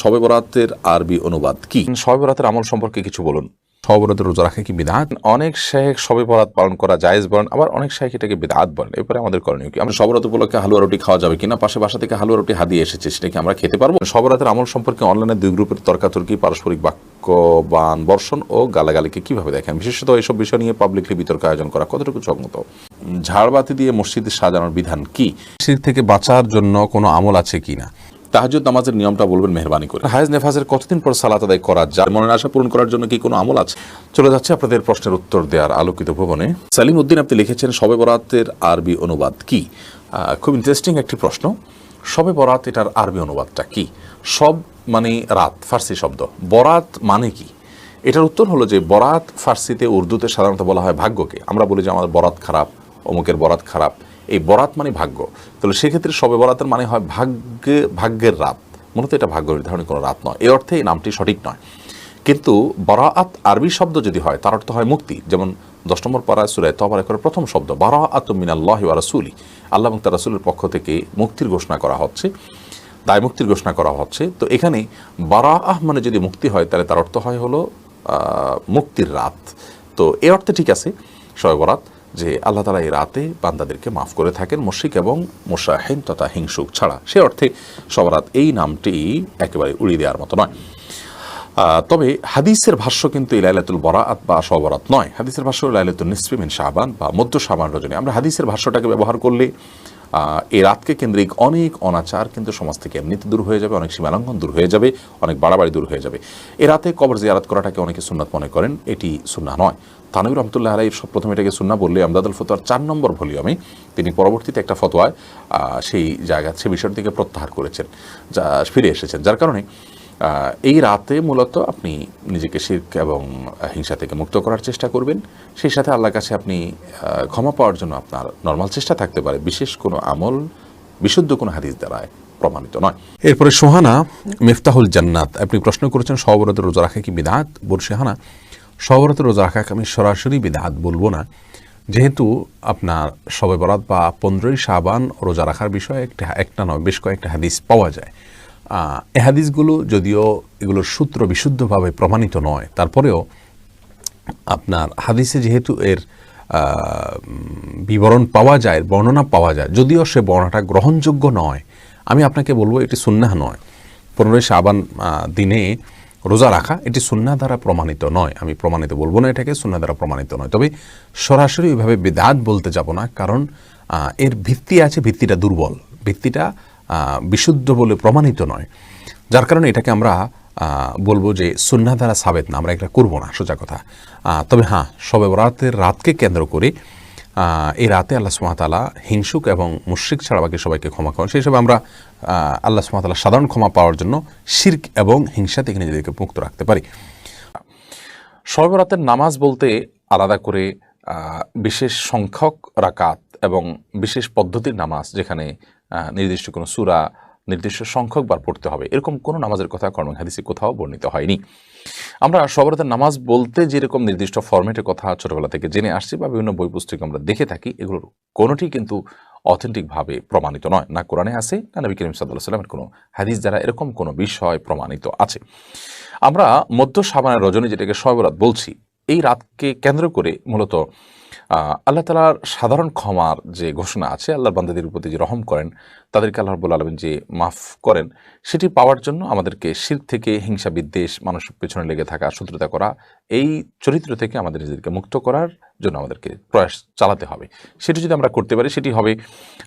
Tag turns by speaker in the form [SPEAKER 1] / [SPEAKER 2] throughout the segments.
[SPEAKER 1] শবে বরাতের আরবি অনুবাদ কি? শবে বরাতের আমল সম্পর্কে কিছু বলুন। শবে বরাতের রোজা রাখা কি বিধাত অনেক শেখ শবে বরাত পালন করা জায়েজ বলেন আবার অনেক শেখ এটাকে বিধাত বলেন। এরপরে আমাদের করণীয় কি? আমরা শবরাত উপলক্ষে হালুয়া রুটি খাওয়া যাবে কিনা? পাশে বাসা থেকে হালুয়া রুটি হাদিয়ে এসেছে সেটাকে আমরা খেতে পারব? শবরাতের আমল সম্পর্কে অনলাইনে দুই গ্রুপের তর্কাতর্কি পারস্পরিক বাক্য বান বর্ষণ ও গালাগালিকে কীভাবে দেখেন? বিশেষত এইসব বিষয় নিয়ে পাবলিকলি বিতর্ক আয়োজন করা কতটুকু সম্মত ঝাড়বাতি দিয়ে মসজিদ সাজানোর বিধান কি? শীত থেকে বাঁচার জন্য কোনো আমল আছে কিনা? তাহাজুদ নামাজের নিয়মটা বলবেন মেহরবানি করে। হায়াজ নেফাজের কতদিন পর সালাত আদায় করা যায়? মনের আশা পূরণ করার জন্য কি কোনো আমল আছে? চলে যাচ্ছে আপনাদের প্রশ্নের উত্তর দেওয়ার আলোকিত ভবনে। সালিম উদ্দিন আপনি লিখেছেন শবে বরাতের আরবি অনুবাদ কি? খুব ইন্টারেস্টিং একটি প্রশ্ন। শবে বরাত এটার আরবি অনুবাদটা কি? সব মানে রাত ফার্সি শব্দ। বরাত মানে কি? এটার উত্তর হলো যে বরাত ফার্সিতে উর্দুতে সাধারণত বলা হয় ভাগ্যকে। আমরা বলি যে আমাদের বরাত খারাপ অমুকের বরাত খারাপ এই বরাত মানে ভাগ্য। তাহলে সেক্ষেত্রে সবে বরাতের মানে হয় ভাগ্যে, ভাগ্যের রাত। মূলত এটা ভাগ্য নির্ধারণের কোনো রাত নয়। এই অর্থে এই নামটি সঠিক নয়। কিন্তু বরাআত আরবি শব্দ যদি হয়, তার অর্থ হয় মুক্তি। যেমন দশ নম্বর পাড়ায় সুরায় তবার করে প্রথম শব্দ, বারাআত মিনাল্লাহ রাসূলি। আল্লাহ এবং তার রাসূলের পক্ষ থেকে মুক্তির ঘোষণা করা হচ্ছে। দায় মুক্তির ঘোষণা করা হচ্ছে। তো এখানে বারাআহ মানে যদি মুক্তি হয়, তাহলে তার অর্থ হয় হলো মুক্তির রাত। তো এ অর্থে ঠিক আছে শবে বরাত। যে আল্লাহ তালা এই রাতে বান্দাদেরকে মাফ করে থাকেন মুশিক এবং মোশাহিন তথা হিংসুক ছাড়া। সে অর্থে সবরাত এই নামটি একেবারে উড়িয়ে দেওয়ার মতো নয়। তবে হাদিসের ভাষ্য কিন্তু এই লাইলাতুল বরাত বা সবরাত নয়। হাদিসের ভাষ্য লাইলাতুল নিসফি মিন শাবান বা মধ্য শাবান রজনী। আমরা হাদিসের ভাষ্যটাকে ব্যবহার করলে এই রাতকে কেন্দ্রিক অনেক অনাচার কিন্তু সমাজ থেকে এমনিতে দূর হয়ে যাবে, অনেক সীমালঙ্ঘন দূর হয়ে যাবে, অনেক বাড়াবাড়ি দূর হয়ে যাবে। এ রাতে কবর জিয়ারাত করাটাকে অনেকে সুন্নাত মনে করেন, এটি সুন্না নয়। তানবির রহমতুল্লাহ আলাই সব প্রথমে এটাকে সুন্না বললে আমদাদুল ফতোয়ার চার নম্বর ভলিউমে তিনি পরবর্তীতে একটা ফতোয়ায় সেই জায়গা সে বিষয়টি থেকে প্রত্যাহার করেছেন, যা ফিরে এসেছেন। যার কারণে এই রাতে মূলত আপনি নিজেকে শির্ক এবং হিংসা থেকে মুক্ত করার চেষ্টা করবেন। সেই সাথে আল্লাহর কাছে আপনি ক্ষমা পাওয়ার জন্য আপনার নর্মাল চেষ্টা থাকতে পারে। বিশেষ কোনো আমল, বিশুদ্ধ কোনো হাদিস দ্বারায় প্রমাণিত নয়। এরপরে সোহানা, মিফতাহুল জান্নাত। আপনি প্রশ্ন করেছেন সবরতের রোজা রাখা কি বিধাত বল সোহানা। সবরতের রোজা রাখাকে আমি সরাসরি বিধাত বলব না। যেহেতু আপনার সবে বরাত বা পনেরোই সাবান রোজা রাখার বিষয়ে একটা একটা নয়, বেশ কয়েকটা হাদিস পাওয়া যায়। এ হাদিসগুলো যদিও এগুলোর সূত্র বিশুদ্ধভাবে প্রমাণিত নয়, তারপরেও আপনার হাদিসে যেহেতু এর বিবরণ পাওয়া যায় বর্ণনা পাওয়া যায়, যদিও সে বর্ণনাটা গ্রহণযোগ্য নয়। আমি আপনাকে বলব এটি সুন্নাহ নয়। পনেরোই সাবান দিনে রোজা রাখা, এটি সুন্না দ্বারা প্রমাণিত নয়। আমি প্রমাণিত বলব না এটাকে সুন্না দ্বারা প্রমাণিত নয়। তবে সরাসরি ওইভাবে বেদাত বলতে যাব না, কারণ এর ভিত্তি আছে, ভিত্তিটা দুর্বল। ভিত্তিটা বিশুদ্ধ বলে প্রমাণিত নয়। যার কারণে এটাকে আমরা বলব যে সুন্না দ্বারা সাবেত না, আমরা এটা করব না, সোজা কথা। তবে হ্যাঁ সবে বরাতের রাতকে কেন্দ্র করে এই রাতে আল্লাহ সুমাতালা হিংসুক এবং মুশ্রিক ছাড়া বাকি সবাইকে ক্ষমা করেন। সেই হিসাবে আমরা আল্লাহ সুমাতালা সাধারণ ক্ষমা পাওয়ার জন্য শির্ক এবং হিংসা থেকে নিজেদেরকে মুক্ত রাখতে পারি। সর্বরাতের নামাজ বলতে আলাদা করে বিশেষ সংখ্যক রাকাত এবং বিশেষ পদ্ধতির নামাজ যেখানে নির্দিষ্ট কোনো সূরা নির্দিষ্ট সংখ্যক বার পড়তে হবে। এরকম কোনো নামাজের কথা কর্ম হাদিসে কোথাও বর্ণিত হয়নি। আমরা সবরাতের নামাজ বলতে যেরকম নির্দিষ্ট ফরম্যাটের কথা ছোটবেলা থেকে জেনে আসছি বা বিভিন্ন বই পুস্তকে আমরা দেখে থাকি, এগুলোর কোনোটি কিন্তু অথেন্টিকভাবে প্রমাণিত নয়। না কোরআনে আছে, না নবী করিম সাল্লাহ সাল্লামের কোনো হাদিস দ্বারা এরকম কোনো বিষয় প্রমাণিত আছে। আমরা মধ্য সাবানের রজনী যেটাকে সবরাত বলছি, এই রাতকে কেন্দ্র করে মূলত আল্লাহ তালার সাধারণ ক্ষমার যে ঘোষণা আছে, আল্লাহর বান্দাদের প্রতি যে রহম করেন, তাদেরকে আল্লাহ রব্বুল আলমিন যে মাফ করেন, সেটি পাওয়ার জন্য আমাদেরকে শির থেকে হিংসা বিদ্বেষ, মানুষের পেছনে লেগে থাকা, শত্রুতা করা, এই চরিত্র থেকে আমাদের নিজেদেরকে মুক্ত করার জন্য আমাদেরকে প্রয়াস চালাতে হবে। সেটি যদি আমরা করতে পারি, সেটি হবে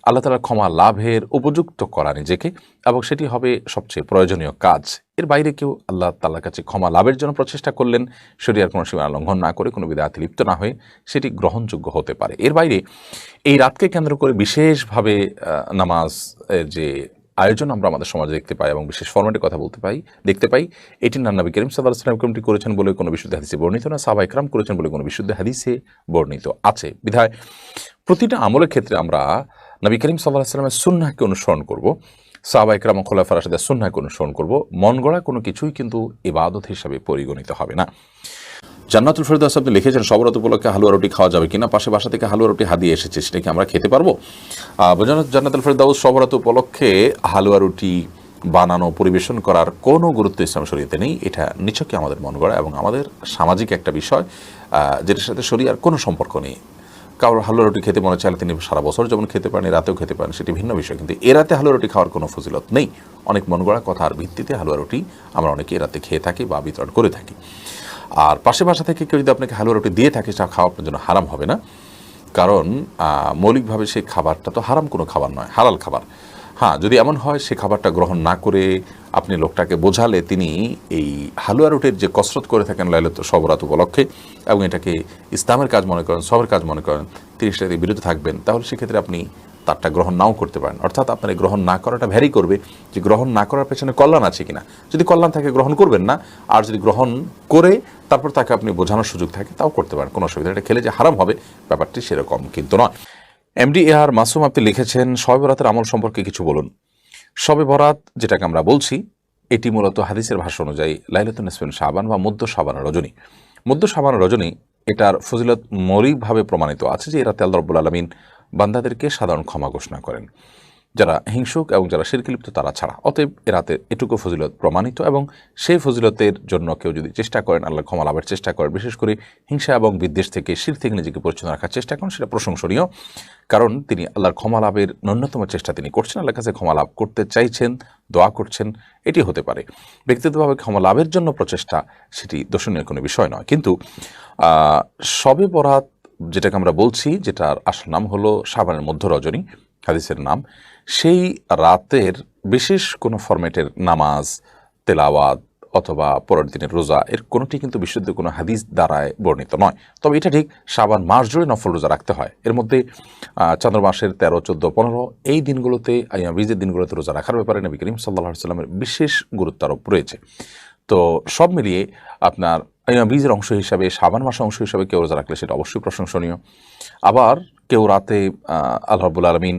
[SPEAKER 1] আল্লাহ তালার ক্ষমা লাভের উপযুক্ত করা নিজেকে এবং সেটি হবে সবচেয়ে প্রয়োজনীয় কাজ। এর বাইরে কেউ আল্লাহ তাল্লার কাছে ক্ষমা লাভের জন্য প্রচেষ্টা করলেন শরীর কোনো সীমা লঙ্ঘন না করে, কোনো বিদায়াতে লিপ্ত না হয়ে সেটি গ্রহণযোগ্য হতে পারে। এর বাইরে এই রাতকে কেন্দ্র করে বিশেষভাবে নামাজ যে আয়োজন আমরা আমাদের সমাজে দেখতে পাই এবং বিশেষ ফরম্যাটে কথা বলতে পাই, দেখতে পাই। এটি নান্নবী করিম সাল্লাহ সাল্লাম কমিটি করেছেন বলে কোনো বিশুদ্ধ হাদিসে বর্ণিত না সাহবা ইকরাম করেছেন বলে কোনো বিশুদ্ধ হাদিসে বর্ণিত আছে। বিধায় প্রতিটা আমলের ক্ষেত্রে আমরা নবী করিম সাল্লাহ সাল্লামের সুন্নাহকে অনুসরণ করব সাহবা ইকরাম খোলাফার রাশিদের সুন্নাহকে অনুসরণ করব। মন গড়া কোনো কিছুই কিন্তু ইবাদত হিসাবে পরিগণিত হবে না। জান্নাতুল ফেরদাস আপনি লিখেছেন সবরাত উপলক্ষে হালুয়া রুটি খাওয়া যাবে কিনা? পাশে বাসা থেকে হালুয়া রুটি হাদিয়ে এসেছে, সেটা কি আমরা খেতে পারব? জান্নাতুল ফেরদাউস সবরাত উপলক্ষে হালুয়া রুটি বানানো, পরিবেশন করার কোনো গুরুত্ব ইসলাম শরীয়তে নেই। এটা নিছকই আমাদের মন গড়া এবং আমাদের সামাজিক একটা বিষয় যেটার সাথে শরিয়ার কোনো সম্পর্ক নেই। কারোর হালুয়া রুটি খেতে মনে চাইলে তিনি সারা বছর যেমন খেতে পারেন, রাতেও খেতে পারেন, সেটি ভিন্ন বিষয়। কিন্তু এ রাতে হালুয়া রুটি খাওয়ার কোনো ফজিলত নেই। অনেক মন গড়া কথার ভিত্তিতে হালুয়া রুটি আমরা অনেকে এ রাতে খেয়ে থাকি বা বিতরণ করে থাকি। আর পাশে বাসা থেকে কেউ যদি আপনাকে হালুয়া রুটি দিয়ে থাকে তা খাওয়া আপনার জন্য হারাম হবে না। কারণ মৌলিকভাবে সেই খাবারটা তো হারাম কোনো খাবার নয়, হালাল খাবার। হ্যাঁ যদি এমন হয়, সে খাবারটা গ্রহণ না করে আপনি লোকটাকে বোঝালে তিনি এই হালুয়া রুটির যে কসরত করে থাকেন লাইলত সবরাত উপলক্ষে এবং এটাকে ইসলামের কাজ মনে করেন, সবের কাজ মনে করেন, তিরিশ টাকা বিরুদ্ধে থাকবেন, তাহলে সেক্ষেত্রে আপনি তারটা গ্রহণ নাও করতে পারেন। অর্থাৎ আপনার গ্রহণ না করাটা ভ্যারি করবে যে গ্রহণ না করার পেছনে কল্যাণ আছে কিনা। যদি কল্যাণ থাকে, গ্রহণ করবেন না। আর যদি গ্রহণ করে তারপর তাকে আপনি বোঝানোর সুযোগ থাকে, তাও করতে পারেন, কোনো অসুবিধা। এটা খেলে যে হারাম হবে, ব্যাপারটি সেরকম কিন্তু নয়। এমডি এ আর মাসুম, আপনি লিখেছেন, শবে বরাতের আমল সম্পর্কে কিছু বলুন। শবে বরাত, যেটাকে আমরা বলছি, এটি মূলত হাদিসের ভাষ্য অনুযায়ী লাইলাতুন ইসমিন সাবান বা মধ্য সাবান রজনী। মধ্য সাবান রজনী, এটার ফজিলত মৌলিকভাবে প্রমাণিত আছে যে এরাতে আল্লাহ রব্বুল আলমিন বান্দাদেরকে সাধারণ ক্ষমা ঘোষণা করেন। যারা হিংসুক এবং যারা শিরকিলিপ্ত, তারা ছাড়া। অতএব এরাতে এটুকু ফজিলত প্রমাণিত এবং সেই ফজিলতের জন্য কেউ যদি চেষ্টা করেন আল্লাহ ক্ষমা লাভের চেষ্টা করেন, বিশেষ করে হিংসা এবং বিদ্বেষ থেকে, শির থেকে নিজেকে পরিচ্ছন্ন রাখার চেষ্টা করেন, সেটা প্রশংসনীয়। কারণ তিনি আল্লাহর ক্ষমা লাভের ন্যূনতম চেষ্টা তিনি করছেন, আল্লাহর কাছে ক্ষমা লাভ করতে চাইছেন, দোয়া করছেন, এটি হতে পারে। ব্যক্তিগতভাবে ক্ষমা লাভের জন্য প্রচেষ্টা, সেটি দর্শনীয় কোনো বিষয় নয়। কিন্তু শবে বরাত যেটাকে আমরা বলছি, যেটার আসল নাম হলো সাবানের মধ্য রজনী, হাদিসের নাম। সেই রাতের বিশেষ কোনো ফরম্যাটের নামাজ, তেলাওয়াত অথবা পরের দিনের রোজা, এর কোনোটি কিন্তু বিশুদ্ধ কোনো হাদিস দ্বারায় বর্ণিত নয়। তবে এটা ঠিক সাবান মাস জুড়ে নফল রোজা রাখতে হয়। এর মধ্যে চন্দ্র মাসের তেরো, চোদ্দ, পনেরো, এই দিনগুলোতে বীজের দিনগুলোতে রোজা রাখার ব্যাপারে নবী করিম সাল্লাহ সাল্লামের বিশেষ গুরুত্ব আরোপ রয়েছে। তো সব মিলিয়ে আপনার বীজের অংশ হিসাবে সাবান মাসের অংশ হিসাবে কেউ রোজা রাখলে সেটা অবশ্যই প্রশংসনীয়। আবার কেউ রাতে আল্লাহবুল আল্লাহ আলমিন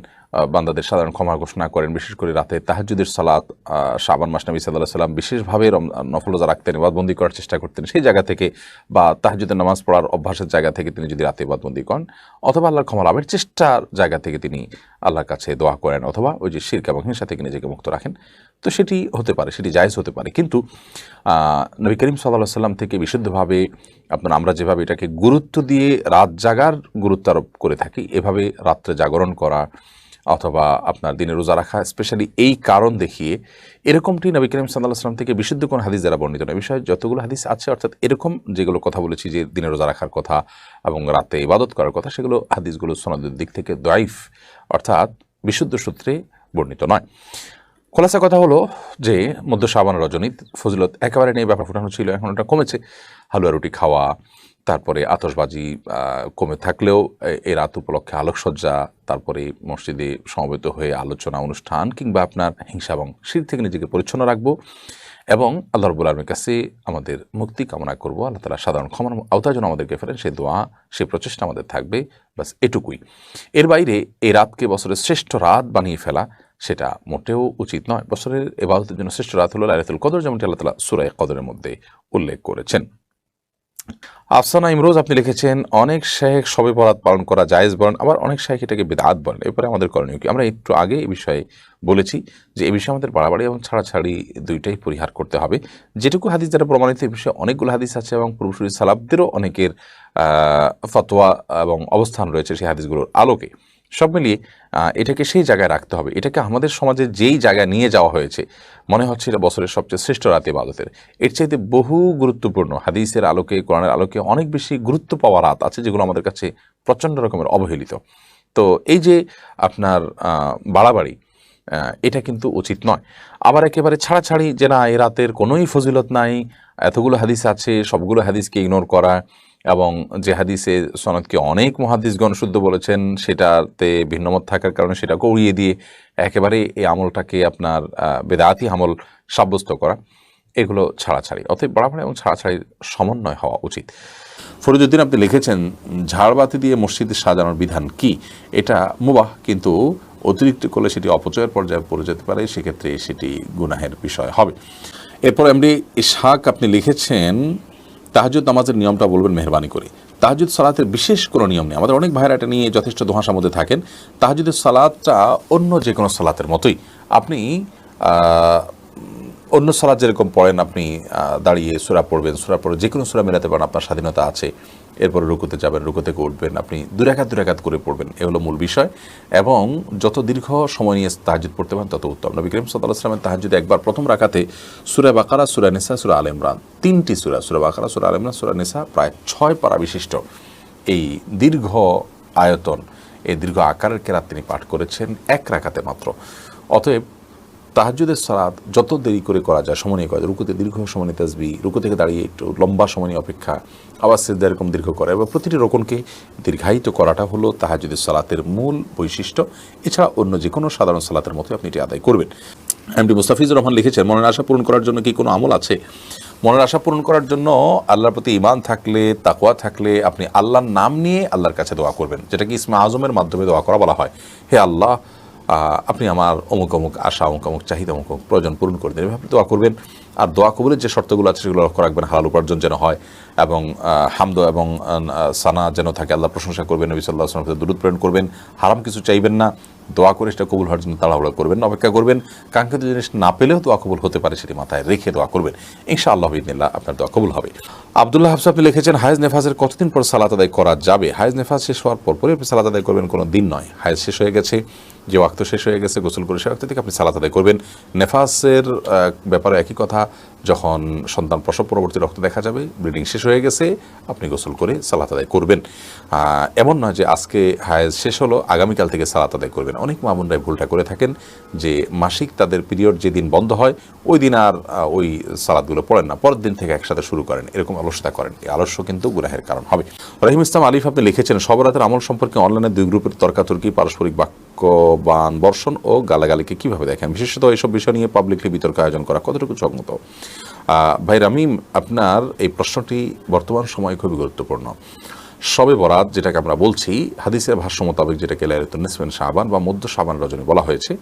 [SPEAKER 1] বান্দাদের সাধারণ ক্ষমা ঘোষণা করেন। বিশেষ করে রাতে তাহাজুদের সালাত শাবান মাস নবী সাল্লাহ সাল্লাম বিশেষভাবে রম- নফল রোজা রাখতেন বাদবন্দি করার চেষ্টা করতেন। সেই জায়গা থেকে বা তাহাজুদের নামাজ পড়ার অভ্যাসের জায়গা থেকে তিনি যদি রাতে বাদবন্দি করেন, অথবা আল্লাহর ক্ষমা লাভের চেষ্টার জায়গা থেকে তিনি আল্লাহর কাছে দোয়া করেন, অথবা ওই যে শিরক এবং হিংসা থেকে নিজেকে মুক্ত রাখেন। তো সেটি হতে পারে, সেটি জায়েজ হতে পারে। কিন্তু নবী করিম সাল্লাহ সাল্লাম থেকে বিশুদ্ধভাবে আপনার আমরা যেভাবে এটাকে গুরুত্ব দিয়ে রাত জাগার গুরুত্ব আরোপ করে থাকি, এভাবে রাত্রে জাগরণ করা অথবা আপনার দিনে রোজা রাখা স্পেশালি এই কারণ দেখিয়ে এরকমটি নবী করিম সাল্লাহ থেকে বিশুদ্ধ কোন হাদিস যারা বর্ণিত নয়। বিষয়ে যতগুলো হাদিস আছে, অর্থাৎ এরকম যেগুলো কথা বলেছি যে দিনে রোজা রাখার কথা এবং রাতে ইবাদত করার কথা, সেগুলো হাদিসগুলো সনদের দিক থেকে দয়াইফ অর্থাৎ বিশুদ্ধ সূত্রে বর্ণিত নয়। খোলাসা কথা হলো যে মধ্য সাবান রজনীত ফজিলত একেবারে নেই, ব্যাপার ফুটানো ছিল, এখন ওটা কমেছে। হালুয়া রুটি খাওয়া তারপরে আতশবাজি আহ, কমে থাকলেও এই রাত উপলক্ষে আলোকসজ্জা তারপরে মসজিদে সমবেত হয়ে আলোচনা অনুষ্ঠান কিংবা আপনার হিংসা এবং শীত থেকে নিজেকে পরিচ্ছন্ন রাখব এবং আল্লাহ রবুল আলমের কাছে আমাদের মুক্তি কামনা করব। আল্লাহ তালা সাধারণ ক্ষমার আওতায় যেন আমাদেরকে ফেরেন সেই দোয়া সেই প্রচেষ্টা আমাদের থাকবে বাস এটুকুই। এর বাইরে এই রাতকে বছরের শ্রেষ্ঠ রাত বানিয়ে ফেলা সেটা মোটেও উচিত নয়। বছরের এবাদতের জন্য শ্রেষ্ঠ রাত হলো লাইলাতুল কদর যেমনটি আল্লাহ তালা সুরায় কদরের মধ্যে উল্লেখ করেছেন। আফসানা ইমরোজ, আপনি লিখেছেন, অনেক শেখ সবে বরাত পালন করা জায়েজ বলেন, আবার অনেক শেখ এটাকে বেদাত বলেন। এরপরে আমাদের করণীয় কি? আমরা একটু আগে এই বিষয়ে বলেছি যে, এ বিষয়ে আমাদের বাড়াবাড়ি এবং ছাড়াছাড়ি দুইটাই পরিহার করতে হবে। যেটুকু হাদিস যারা প্রমাণিত এই বিষয়ে অনেকগুলো হাদিস আছে এবং পুরুষুরি সালাবদেরও অনেকের ফতোয়া এবং অবস্থান রয়েছে সেই হাদিসগুলোর আলোকে। সব মিলিয়ে এটাকে সেই জায়গায় রাখতে হবে। এটাকে আমাদের সমাজে যেই জায়গায় নিয়ে যাওয়া হয়েছে, মনে হচ্ছে এটা বছরের সবচেয়ে শ্রেষ্ঠ রাতে ইবাদতের। এর চাইতে বহু গুরুত্বপূর্ণ, হাদিসের আলোকে, কোরআনের আলোকে অনেক বেশি গুরুত্ব পাওয়া রাত আছে যেগুলো আমাদের কাছে প্রচণ্ড রকমের অবহেলিত। তো এই যে আপনার বাড়াবাড়ি এটা কিন্তু উচিত নয়। আবার একেবারে ছাড়াছাড়ি যে না, এ রাতের কোনোই ফজিলত নাই, এতগুলো হাদিস আছে, সবগুলো হাদিসকে ইগনোর করা এবং যে সনদকে অনেক মহাদিসগণ শুদ্ধ বলেছেন, সেটাতে ভিন্নমত থাকার কারণে সেটাকে উড়িয়ে দিয়ে একেবারে এই আমলটাকে আপনার বেদাতি আমল সাব্যস্ত করা, এগুলো ছাড়াছাড়ি। অতএব বাড়াবাড়ি এবং ছাড়াছাড়ির সমন্বয় হওয়া উচিত। ফরিদুদ্দিন আপনি লিখেছেন, ঝাড়বাতি দিয়ে মসজিদে সাজানোর বিধান কি? এটা মুবাহ, কিন্তু অতিরিক্ত করলে সেটি অপচয়ের পর্যায়ে পড়ে যেতে পারে, সেক্ষেত্রে সেটি গুনাহের বিষয় হবে। এরপর এমডি ইশাক আপনি লিখেছেন তাহাজুদ নামাজের নিয়মটা বলবেন মেহরবানি করে। তাহাজুদ সালাতের বিশেষ কোনো নিয়ম নেই। আমাদের অনেক ভাইরা এটা নিয়ে যথেষ্ট দোহাসার মধ্যে থাকেন। তাহাজুদের সালাদটা অন্য যে কোনো সালাতের মতোই। আপনি অন্য সালাদ যেরকম পড়েন আপনি দাঁড়িয়ে সুরা পড়বেন, সুরা পড়ে যে কোনো সুরা মেলাতে পারেন, আপনার স্বাধীনতা আছে। এরপরে রুকুতে যাবেন রুকু থেকে উঠবেন, আপনি দুরাকাত দুরাকাত করে পড়বেন। এ হলো মূল বিষয়। এবং যত দীর্ঘ সময় নিয়ে তাহাজুদ পড়তে পারেন, তত উত্তম। নবী করিম সাল্লাহ আসলামের তাহাজুদ একবার প্রথম রাকাতে সুরা বাকারা, সুরা নিসা, সুরা আল ইমরান। তিনটি সুরা সুরা বাকারা, সুরা আল ইমরান, সুরা নিসা, প্রায় ছয় পারা বিশিষ্ট। এই দীর্ঘ আয়তন, এই দীর্ঘ আকারের কেরাত তিনি পাঠ করেছেন এক রাকাতে মাত্র। অতএব তাহাজুদের সালাদ যত দেরি করে করা যায় সময় নিয়ে করা যায়। রুকুতে দীর্ঘ সময় নিয়ে তাসবি, রুকু থেকে দাঁড়িয়ে একটু লম্বা সময় নিয়ে অপেক্ষা আবার সিদ্ধা এরকম দীর্ঘ করা। এবং প্রতিটি রোকনকে দীর্ঘায়িত করাটা হলো তাহাজুদের সালাতের মূল বৈশিষ্ট্য। এছাড়া অন্য যে কোনো সাধারণ সালাতের মতো আপনি এটি আদায় করবেন। এমডি মুস্তাফিজুর রহমান লিখেছেন, মনের আশা পূরণ করার জন্য কি কোনো আমল আছে? মনের আশা পূরণ করার জন্য আল্লাহর প্রতি ইমান থাকলে, তাকওয়া থাকলে আপনি আল্লাহর নাম নিয়ে আল্লাহর কাছে দোয়া করবেন। যেটা কি ইসমা আজমের মাধ্যমে দোয়া করা বলা হয়। হে আল্লাহ আপনি আমার অমুক অমুক আশা, অমুক অমুক চাহিদা, অমুক অমুক প্রয়োজন পূরণ করে দেবেন আপনি দোয়া করবেন। আর দোয়া কবুলের যে শর্তগুলো আছে, সেগুলো লক্ষ্য রাখবেন। হালাল উপার্জন যেন হয় এবং হামদ এবং সানা যেন থাকে, আল্লাহ প্রশংসা করবেন, নবী সাল্লাহ আসলামের দূরত প্রেরণ করবেন। হারাম কিছু চাইবেন না। দোয়া করে সেটা কবুল হওয়ার জন্য তাড়াহুড়া করবেন, অপেক্ষা করবেন। কাঙ্ক্ষিত জিনিস না পেলেও দোয়া কবুল হতে পারে, সেটি মাথায় রেখে দোয়া করবেন। ইনশা আল্লাহ ইদিল্লাহ আপনার দোয়া কবুল হবে। আবদুল্লাহ হাফসা, আপনি লিখেছেন, হায়েজ নেফাজের কতদিন পর সালাত আদায় করা যাবে? হায়েজ নেফাজ শেষ হওয়ার পর পরে আপনি সালাত আদায় করবেন, কোনো দিন নয়। হায়েজ শেষ হয়ে গেছে। যে ওয়াক্ত শেষ হয়ে গেছে, গোসল করে সে ওয়াক্ত থেকে আপনি সালাত আদায় করবেন। নেফাসের ব্যাপারে একই কথা। যখন সন্তান প্রসব পরবর্তী রক্ত দেখা যাবে ব্লিডিং শেষ হয়ে গেছে, আপনি গোসল করে সালাত আদায় করবেন। এমন নয় যে আজকে হায়েজ শেষ হলো, আগামীকাল থেকে সালাত আদায় করবেন। অনেক মামুনরাই ভুলটা করে থাকেন যে মাসিক তাদের পিরিয়ড যেদিন বন্ধ হয়, ওই দিন আর ওই সালাদগুলো পড়েন না। পরের দিন থেকে একসাথে শুরু করেন। এরকম অলসতা করেন। এই আলস্য কিন্তু গুনাহের কারণ হবে। রহিম ইসলাম আলিফ, আপনি লিখেছেন সবরাতের আমল সম্পর্কে অনলাইনে দুই গ্রুপের তর্কাতর্কি পারস্পরিক বাক্যবান বর্ষণ ও গালাগালিকে কীভাবে দেখেন? বিশেষত এইসব বিষয় নিয়ে পাবলিকলি বিতর্ক আয়োজন করা কতটুকু সম্মত ভাই রামিম, আপনার এই প্রশ্নটি বর্তমান সময়ে খুবই গুরুত্বপূর্ণ। সবে বরাত যেটাকে আমরা বলছি, হাদিসের ভাষ্য মোতাবেক যেটাকে লাইলাতুন নিসফিন শাবান বা মধ্য সাবান রজনী বলা হয়েছে,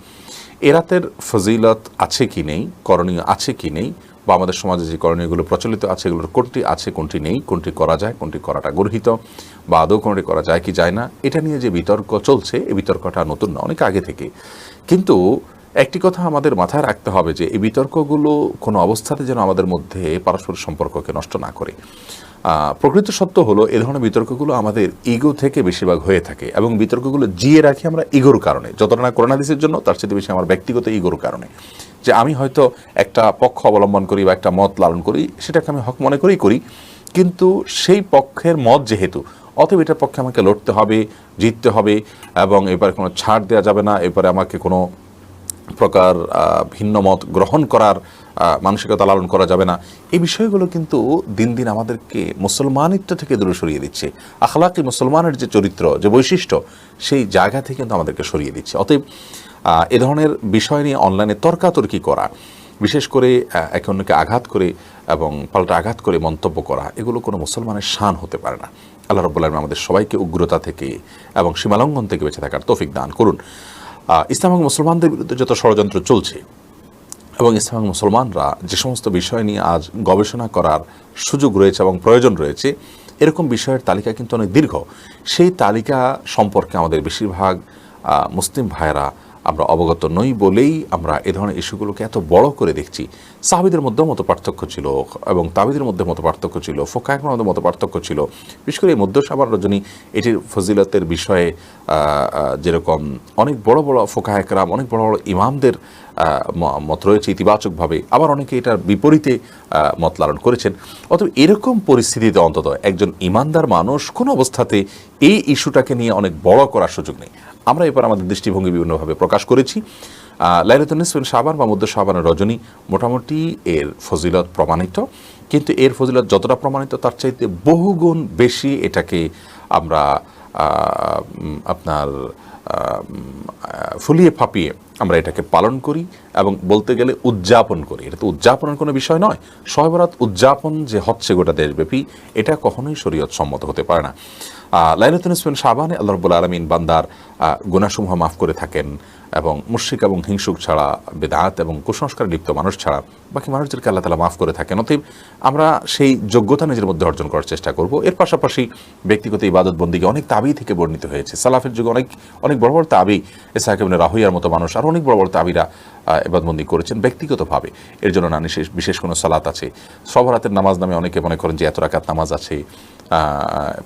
[SPEAKER 1] এ রাতের ফজিলত আছে কি নেই, করণীয় আছে কি নেই, বা আমাদের সমাজে যে করণীয়গুলো প্রচলিত আছে, এগুলোর কোনটি আছে, কোনটি নেই, কোনটি করা যায়, কোনটি করাটা গর্হিত, বা আদৌ কোনটি করা যায় কি যায় না, এটা নিয়ে যে বিতর্ক চলছে এই বিতর্কটা নতুন না, অনেক আগে থেকে। কিন্তু একটি কথা আমাদের মাথায় রাখতে হবে যে, এই বিতর্কগুলো কোনো অবস্থাতে যেন আমাদের মধ্যে পারস্পরিক সম্পর্ককে নষ্ট না করে। প্রকৃত সত্য হলো, এ ধরনের বিতর্কগুলো আমাদের ইগো থেকে বেশিরভাগ হয়ে থাকে এবং বিতর্কগুলো জিয়ে রাখি আমরা ইগোর কারণে। যতটা না করোনাদিসের জন্য, তার চেয়ে বেশি আমার ব্যক্তিগত ইগোর কারণে। যে, আমি হয়তো একটা পক্ষ অবলম্বন করি বা একটা মত লালন করি, সেটাকে আমি হক মনে করেই করি, কিন্তু সেই পক্ষের মত যেহেতু, অতএব এটার পক্ষে আমাকে লড়তে হবে, জিততে হবে এবং এবারে কোনো ছাড় দেওয়া যাবে না এবারে আমাকে কোনো প্রকার ভিন্ন মত গ্রহণ করার মানসিকতা লালন করা যাবে না। এই বিষয়গুলো কিন্তু দিন দিন আমাদেরকে মুসলমানিত্ব থেকে দূরে সরিয়ে দিচ্ছে। আখলাকি মুসলমানের যে চরিত্র, যে বৈশিষ্ট্য, সেই জায়গা থেকে কিন্তু আমাদেরকে সরিয়ে দিচ্ছে। অতএব এ ধরনের বিষয় নিয়ে অনলাইনে তর্কাতর্কি করা, বিশেষ করে একে অন্যকে আঘাত করে এবং পাল্টা আঘাত করে মন্তব্য করা, এগুলো কোনো মুসলমানের শান হতে পারে না। আল্লাহ রব্বুল আলম আমাদের সবাইকে উগ্রতা থেকে এবং সীমালঙ্ঘন থেকে বেঁচে থাকার তৌফিক দান করুন। ইসলাম এবং মুসলমানদের বিরুদ্ধে যত ষড়যন্ত্র চলছে এবং ইসলাম এবং মুসলমানরা যে সমস্ত বিষয় নিয়ে আজ গবেষণা করার সুযোগ রয়েছে এবং প্রয়োজন রয়েছে, এরকম বিষয়ের তালিকা কিন্তু অনেক দীর্ঘ। সেই তালিকা সম্পর্কে আমাদের বেশিরভাগ মুসলিম ভাইয়েরা আমরা অবগত নই বলেই আমরা এ ধরনের ইস্যুগুলোকে এত বড় করে দেখছি। সাহাবিদের মধ্যেও মতো পার্থক্য ছিল এবং তাবিদের মধ্যে মতো পার্থক্য ছিল ফোকায়ের মধ্যে মতো পার্থক্য ছিল। বিশেষ করে এই মধ্য সাবার রজনী, এটির ফজিলতের বিষয়ে যেরকম অনেক বড় বড় ফোকাহেকরাম অনেক বড় বড় ইমামদের মত রয়েছে ইতিবাচকভাবে, আবার অনেকে এটার বিপরীতে মত লালন করেছেন। অতএব এরকম পরিস্থিতিতে অন্তত একজন ইমানদার মানুষ কোনো অবস্থাতে এই ইস্যুটাকে নিয়ে অনেক বড় করার সুযোগ নেই। আমরা এবার আমাদের দৃষ্টিভঙ্গি বিভিন্নভাবে প্রকাশ করেছি। লাইলাতুন্নিসবিন সাবান বা মধ্য সাবানের রজনী মোটামুটি এর ফজিলত প্রমাণিত। কিন্তু এর ফজিলত যতটা প্রমাণিত তার চাইতে বহুগুণ বেশি এটাকে আমরা আপনার ফুলিয়ে ফাঁপিয়ে আমরা এটাকে পালন করি এবং বলতে গেলে উদযাপন করি। এটা তো উদযাপনের কোনো বিষয় নয়। শহবরাত উদযাপন যে হচ্ছে গোটা দেশব্যাপী, এটা কখনোই শরীয়ত সম্মত হতে পারে না। লাইলাতুন ইসমিন শাহবানে আল্লাহ রব্বুল আলমিন বান্দার গুণাসমূহ মাফ করে থাকেন এবং মুশ্রিক এবং হিংসুক ছাড়া বেদাত এবং কুসংস্কার লিপ্ত মানুষ ছাড়া বাকি মানুষদেরকে আল্লাহ তালা মাফ করে থাকেন? অতএব আমরা সেই যোগ্যতা নিজের মধ্যে অর্জন করার চেষ্টা করব। এর পাশাপাশি ব্যক্তিগত ইবাদত বন্দিকে অনেক তাবি থেকে বর্ণিত হয়েছে। সালাফের যুগে অনেক অনেক বড় বড় তাবি এসাকিবিন রাহুইয়ার মতো মানুষ আর অনেক বড় বড় তাবিরা এবাদবন্দি করেছেন ব্যক্তিগতভাবে। এর জন্য না বিশেষ বিশেষ কোনো সালাত আছে। সব রাতের নামাজ নামে অনেকে মনে করেন যে এত রাকাত নামাজ আছে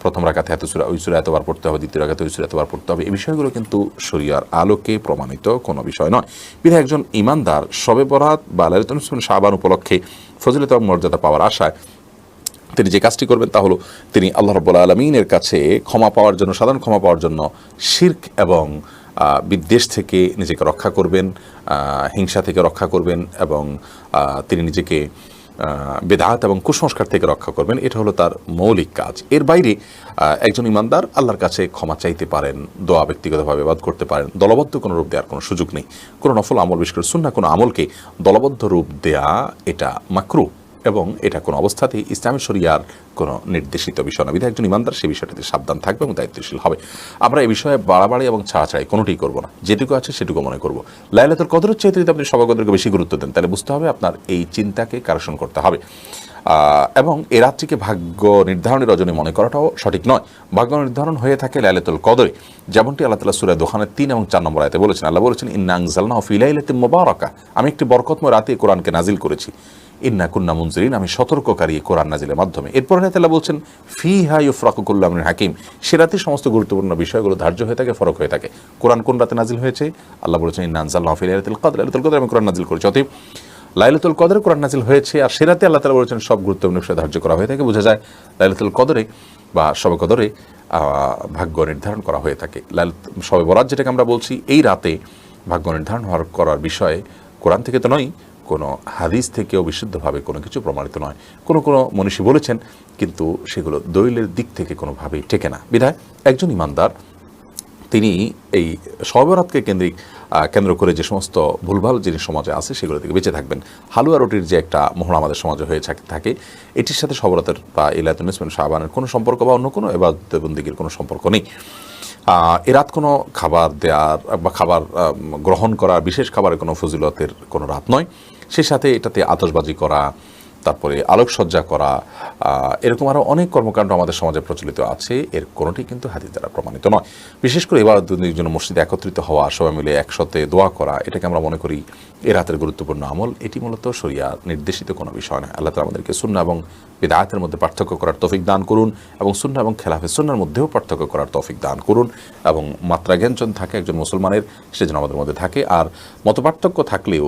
[SPEAKER 1] প্রথম রাকাতে এত সুরা, ওই সুরা এতবার পড়তে হবে, দ্বিতীয় রাকাতে ওই সুরা এতবার পড়তে হবে। এই বিষয়গুলো কিন্তু শরিয়ার আলোকে প্রমাণিত কোনো বিষয় নয়। বিধায় একজন ইমানদার, সবে বরাত বা লালিতুল শাহবান উপলক্ষে ফজিলত মর্যাদা পাওয়ার আশায় তিনি যে কাজটি করবেন তা হলো তিনি আল্লাহ রব্বুল আলমিনের কাছে ক্ষমা পাওয়ার জন্য, সাধারণ ক্ষমা পাওয়ার জন্য শির্ক এবং বিদ্বেষ থেকে নিজেকে রক্ষা করবেন হিংসা থেকে রক্ষা করবেন এবং তিনি নিজেকে বেদাত এবং কুসংস্কার থেকে রক্ষা করবেন। এটা হলো তার মৌলিক কাজ। এর বাইরে একজন ইমানদার আল্লাহর কাছে ক্ষমা চাইতে পারেন, দোয়া ব্যক্তিগতভাবে বাদ করতে পারেন। দলবদ্ধ কোনো রূপ দেওয়ার কোনো সুযোগ নেই। কোনো নফল আমল, বিশেষ করে সুন্না কোনো আমলকে দলবদ্ধ রূপ দেয়া এটা মাকরু। এবং এটা কোনো অবস্থাতেই ইসলামী শরিয়ার কোনো নির্দেশিত বিষয় না। বিধায় একজন ইমানদার সেই বিষয়টিতে সাবধান থাকবে এবং দায়িত্বশীল হবে। আমরা এই বিষয়ে বাড়াবাড়ি এবং ছাড়াছাড়ি কোনোটিই করব না। যেটুকু আছে সেটুকু মনে করব। লাইলাতুল কদরের চাইতে যদি আপনি সবাইকে বেশি গুরুত্ব দেন, তাহলে বুঝতে হবে আপনার এই চিন্তাকে কারেকশন করতে হবে। এবং এ রাত্রিকে ভাগ্য নির্ধারণের রজনী মনে করাটাও সঠিক নয়। ভাগ্য নির্ধারণ হয়ে থাকে লাইলাতুল কদরে। যেমনটি আল্লাহ তালা সুরা দোকানের তিন এবং চার নম্বর আয়তে বলেছেন, আল্লাহ বলেছেন, ইন্না আংজালনা ফিলাইলাতে মোবারকা। আমি একটি বরকতময় রাতে কোরআনকে নাজিল করেছি। ইন্না কুন্না মুনজিরিন, আমি সতর্ককারী কোরআন নাজিলের মাধ্যমে। এরপর তালা বলছেন ফি হা ইউফরাকুল্লাহ হাকিম। সে রাতে সমস্ত গুরুত্বপূর্ণ বিষয়গুলো ধার্য হয়ে থাকে, ফরক হয়ে থাকে। কোরআন কোন রাতে নাজিল হয়েছে? আল্লাহ বলেছেন, ইন্না আনজাল্লাহ ফিলাইলাতুল কদর। লাইলাতুল কদর আমি কোরআন নাজিল করেছি। অতএব লাইলাতুল কদরে কোরআন নাজিল হয়েছে, আর সেরাতে আল্লাহ তালা বলেছেন, সব গুরুত্বপূর্ণ বিষয় ধার্য করা হয়ে থাকে, বোঝা যায় লাইলাতুল কদরে বা সবে কদরে ভাগ্য নির্ধারণ করা হয়ে থাকে। লাইল সবে বরাত যেটাকে আমরা বলছি, এই রাতে ভাগ্য নির্ধারণ হওয়ার করার বিষয়ে কোরআন থেকে তো নয় কোনো হাদিস থেকেও বিশুদ্ধভাবে কোনো কিছু প্রমাণিত নয়। কোনো কোনো মনীষী বলেছেন, কিন্তু সেগুলো দৈলের দিক থেকে কোনোভাবেই টেকে না। বিধায় একজন ইমানদার, তিনি এই সবরাতকে কেন্দ্রিক কেন্দ্র করে যে সমস্ত ভুলভাল জিনিস সমাজে আছে, সেগুলো থেকে বেঁচে থাকবেন। হালুয়া রুটির যে একটা মোহরা আমাদের সমাজে হয়ে থাক- এটির সাথে সবরাতের বা ইলাতুল ইসমান শাহবানের কোনো সম্পর্ক বা অন্য কোনো এবার বন্দিগির কোনো সম্পর্ক নেই। এ রাত কোনো খাবার দেওয়ার বা খাবার গ্রহণ করার বিশেষ খাবারের কোনো ফজিলতের কোনো রাত নয়। সেই সাথে এটাতে আতশবাজি করা, তারপরে আলোকসজ্জা করা এরকম আরও অনেক কর্মকাণ্ড আমাদের সমাজে প্রচলিত আছে। এর কোনোটি কিন্তু হাদিস দ্বারা প্রমাণিত নয়। বিশেষ করে এবার জন্য মসজিদে একত্রিত হওয়া, সবাই মিলে একসাথে দোয়া করা, এটাকে আমরা মনে করি এ রাতের গুরুত্বপূর্ণ আমল। এটি মূলত শরিয়া নির্দেশিত কোনো বিষয় নয়। আল্লাহ তালা আমাদেরকে সুন্না এবং বেদায়তের মধ্যে পার্থক্য করার তৌফিক দান করুন এবং সুন্না এবং খেলাফে সুন্নার মধ্যেও পার্থক্য করার তৌফিক দান করুন এবং মাত্রা জ্ঞানজন থাকে একজন মুসলমানের, সে যেন আমাদের মধ্যে থাকে। আর মত পার্থক্য থাকলেও